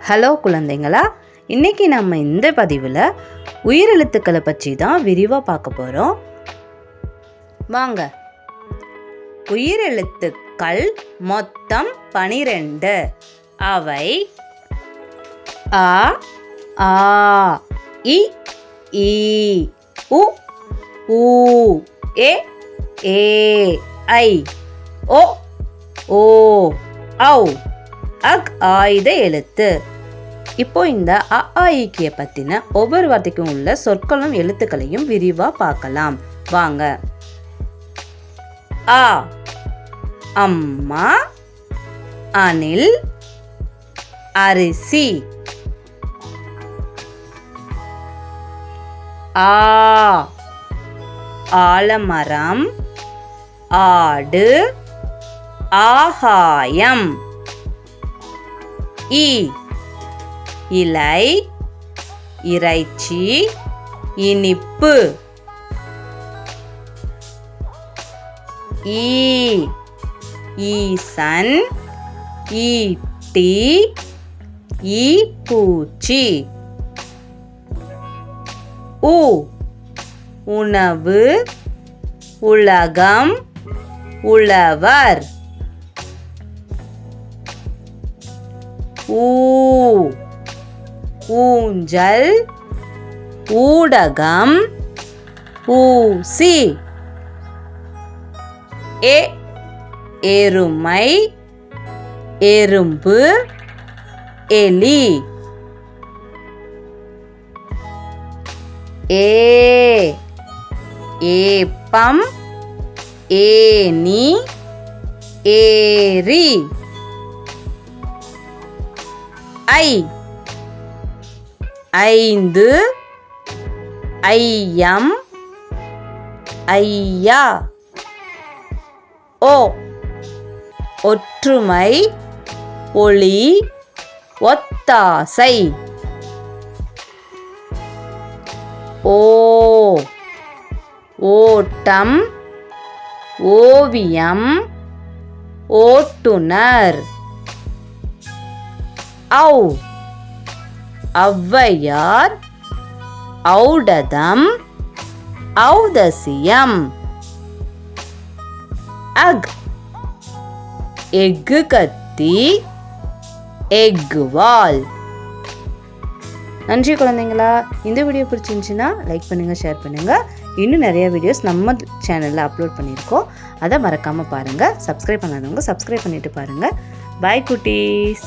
Hello குழந்தைங்களா இன்னைக்கு நம்ம இந்த பதிவில் உயிரெழுத்துக்களை பற்றி தான் விரிவாக பார்க்க போகிறோம் வாங்க. உயிரெழுத்துக்கள் மொத்தம் பனிரெண்டு. அவை அ ஆ இ ஈ உ ஊ ஏ ஏ ஐ ஓ ஓ ஔ. அக் ஆயுத எழுத்து. இப்போ இந்த அ ஆ இக்கிய பற்றின ஒவ்வொரு வார்த்தைக்கும் உள்ள சொற்களும் எழுத்துக்களையும் விரிவாக பார்க்கலாம். வாங்க. ஆ அம்மா அணில் அரிசி. ஆ ஆலமரம் ஆடு ஆகாயம். இ. இலை இறைச்சி இனிப்பு. ஈ ஈசன் ஈட்டி ஈ பூச்சி. உ. உணவு உலகம் உழவர். ஊ. ஊஞ்சல். ஊடகம். ஊசி. ஏ. எருமை. எறும்பு. எலி. ஏ. ஏப்பம். ஏனி ஏரி. ஐ. ஐந்து. ஐயம் ஐயா. ஓ. ஒற்றுமை ஒளி ஒத்தாசை. ஓ. ஓட்டம் ஓவியம் ஓட்டுனர் ஔ. ஔவையார் ஔடதம் ஔதசியம். அக். எஃகு கத்தி எஃகு வால். நன்றி குழந்தைங்களா. இந்த வீடியோ பிடிச்சிருந்துச்சுன்னா லைக் பண்ணுங்கள் ஷேர் பண்ணுங்கள் இன்னும் நிறைய வீடியோஸ் நம்ம சேனலில் அப்லோட் பண்ணியிருக்கோம். அதை மறக்காமல் பாருங்கள் சப்ஸ்கிரைப் பண்ணாதவங்க சப்ஸ்கிரைப் பண்ணிவிட்டு பாருங்கள் பாய் குட்டீஸ்.